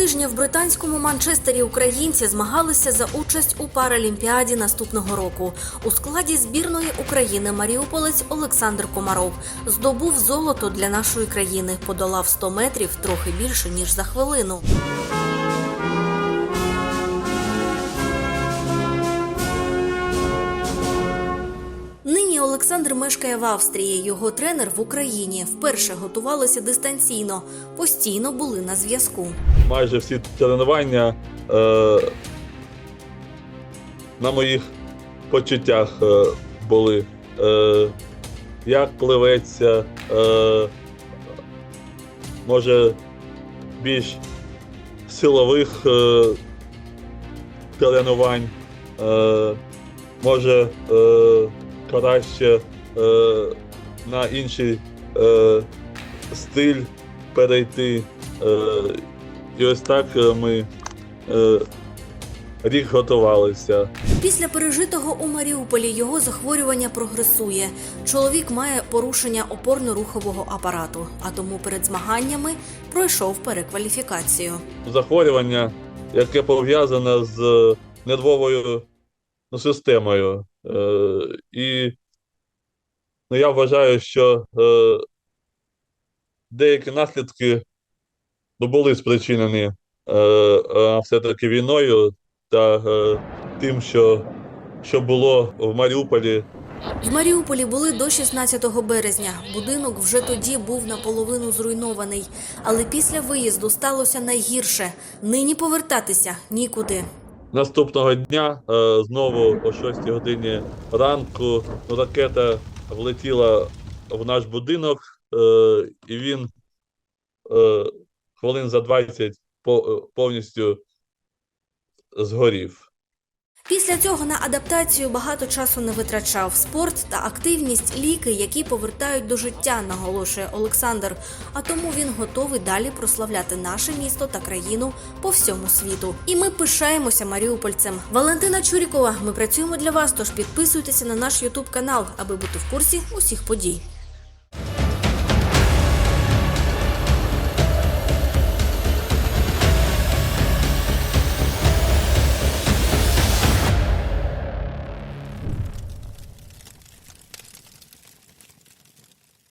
Тижня в британському Манчестері українці змагалися за участь у Паралімпіаді наступного року. У складі збірної України маріуполець Олександр Комаров здобув золото для нашої країни, подолав 100 метрів трохи більше ніж за хвилину. Олександр мешкає в Австрії. Його тренер в Україні. Вперше готувалися дистанційно, постійно були на зв'язку. майже всі тренування е, на моїх почуттях е, були. Е, як пливеться, е, може більш силових е, тренувань, е, може е, краще е, на інший е, стиль перейти. Е, і ось так е, ми е, рік готувалися. Після пережитого у Маріуполі його захворювання прогресує. Чоловік має порушення опорно-рухового апарату, а тому перед змаганнями пройшов перекваліфікацію. Захворювання, яке пов'язане з нервовою ну, системою. Е, і ну, я вважаю, що е, деякі наслідки ну, були спричинені е, е, все-таки війною та е, тим, що, що було в Маріуполі В Маріуполі були до 16 березня. Будинок вже тоді був наполовину зруйнований. Але після виїзду сталося найгірше. Нині повертатися нікуди. Наступного дня е, знову о 6 годині ранку ну, ракета влетіла в наш будинок, е, і він е, хвилин за 20 по- повністю згорів. Після цього на адаптацію багато часу не витрачав. Спорт та активність ліки, які повертають до життя, наголошує Олександр. А тому він готовий далі прославляти наше місто та країну по всьому світу. І ми пишаємося маріупольцем. Валентина Чурікова. Ми працюємо для вас. Тож підписуйтеся на наш Ютуб канал, аби бути в курсі усіх подій.